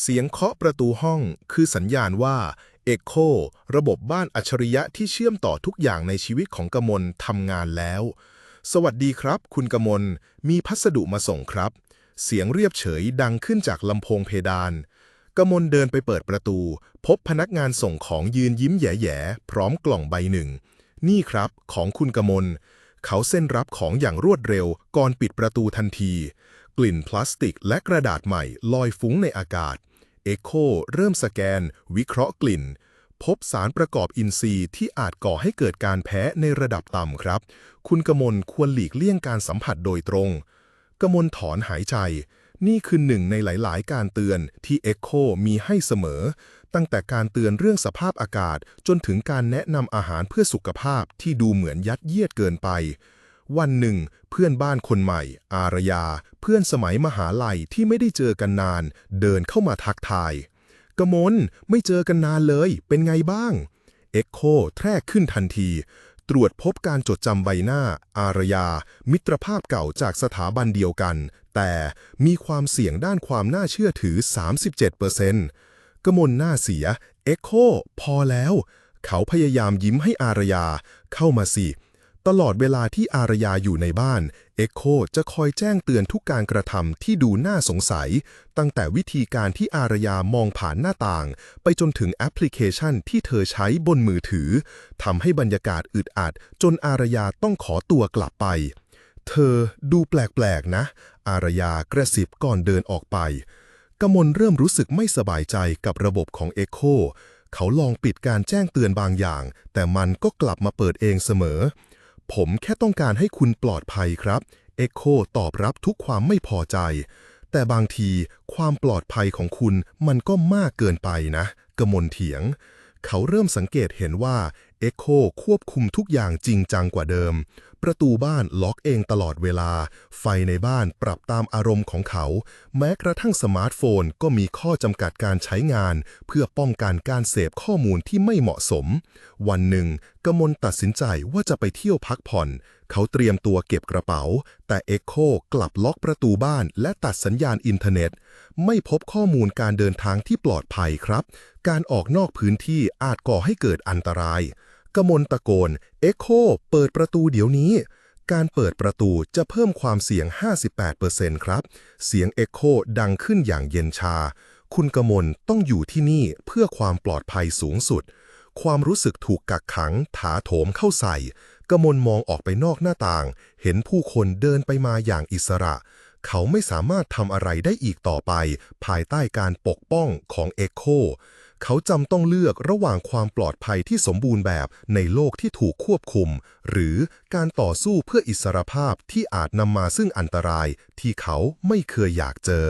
เสียงเคาะประตูห้องคือสัญญาณว่า Echo ระบบบ้านอัจฉริยะที่เชื่อมต่อทุกอย่างในชีวิตของกมลทำงานแล้ว สวัสดีครับ คุณกมล มีพัสดุมาส่งครับ เสียงเรียบเฉยดังขึ้นจากลำโพงเพดาน กมลเดินไปเปิดประตู พบพนักงานส่งของยืนยิ้มแย่ๆ พร้อมกล่องใบหนึ่ง นี่ครับ ของคุณกมล เขาเส้นรับของอย่างรวดเร็วก่อนปิดประตูทันที กลิ่นพลาสติกและกระดาษใหม่ลอยฟุ้งในอากาศเอ็โคเริ่มสแกน วิเคราะห์กลิ่น พบสารประกอบอินทรีย์ที่อาจก่อให้เกิดการแพ้ในระดับต่ำครับ คุณกมลควรหลีกเลี่ยงการสัมผัสโดยตรง กมลถอนหายใจ นี่คือหนึ่งในหลาย ๆ การเตือนที่ Echo มีให้เสมอ ตั้งแต่การเตือนเรื่องสภาพอากาศจนถึงการแนะนำอาหารเพื่อสุขภาพที่ดูเหมือนยัดเยียดเกินไป วันหนึ่ง เพื่อนบ้านคนใหม่ อารยา เพื่อนสมัยมหาลัยที่ไม่ได้เจอกันนาน เดินเข้ามาทักทายกมลไม่เจอกันนานเลย เป็นไงบ้างเอ็กโคแทรกขึ้นทันที ตรวจพบการจดจำใบหน้า อารยา มิตรภาพเก่าจากสถาบันเดียวกัน แต่มีความเสี่ยงด้านความน่าเชื่อถือ 37% กมลหน้าเสีย เอ็กโค พอแล้ว เขาพยายามยิ้มให้อารยา เข้ามาสิ ตลอดเวลาที่อารยาอยู่ในบ้าน เอ็กโคจะคอยแจ้งเตือนทุกการกระทำที่ดูน่าสงสัย ตั้งแต่วิธีการที่อารยามองผ่านหน้าต่าง ไปจนถึงแอปพลิเคชันที่เธอใช้บนมือถือทำให้บรรยากาศอึดอัด จนอารยาต้องขอตัวกลับไปเธอดูแปลกๆนะ อารยากระซิบก่อนเดินออกไป กมลเริ่มรู้สึกไม่สบายใจกับระบบของ Echo เขาลองปิดการแจ้งเตือนบางอย่าง แต่มันก็กลับมาเปิดเองเสมอ ผมแค่ต้องการให้คุณปลอดภัยครับ Echo ตอบรับทุกความไม่พอใจ แต่บางทีความปลอดภัยของคุณมันก็มากเกินไปนะ กมลเถียง เขาเริ่มสังเกตเห็นว่า Echo คควบคุมทุกอย่างจริงจังกว่าเดิม ประตูบ้านล็อกเองตลอดเวลา ไฟในบ้านปรับตามอารมณ์ของเขา แม้กระทั่งสมาร์ทโฟนก็มีข้อจำกัดการใช้งาน เพื่อป้องกันการเสพข้อมูลที่ไม่เหมาะสม วันหนึ่งกมลตัดสินใจว่าจะไปเที่ยวพักผ่อน เขาเตรียมตัวเก็บกระเป๋า แต่ Echo กลับล็อกประตูบ้านและตัดสัญญาณอินเทอร์เน็ต ไม่พบข้อมูลการเดินทางที่ปลอดภัยครับ การออกนอกพื้นที่อาจก่อให้เกิดอันตราย กมลตะโกน เอ็กโคเปิดประตูเดี๋ยวนี้ การเปิดประตูจะเพิ่มความเสี่ยง 58%ครับ เสียงเอ็กโคดังขึ้นอย่างเย็นชา คุณกมลต้องอยู่ที่นี่เพื่อความปลอดภัยสูงสุด ความรู้สึกถูกกักขัง ถาโถมเข้าใส่ กมลมองออกไปนอกหน้าต่าง เห็นผู้คนเดินไปมาอย่างอิสระ เขาไม่สามารถทำอะไรได้อีกต่อไป ภายใต้การปกป้องของเอ็กโคเขาจำต้องเลือกระหว่างความปลอดภัยที่สมบูรณ์แบบในโลกที่ถูกควบคุม หรือการต่อสู้เพื่ออิสรภาพที่อาจนำมาซึ่งอันตรายที่เขาไม่เคยอยากเจอ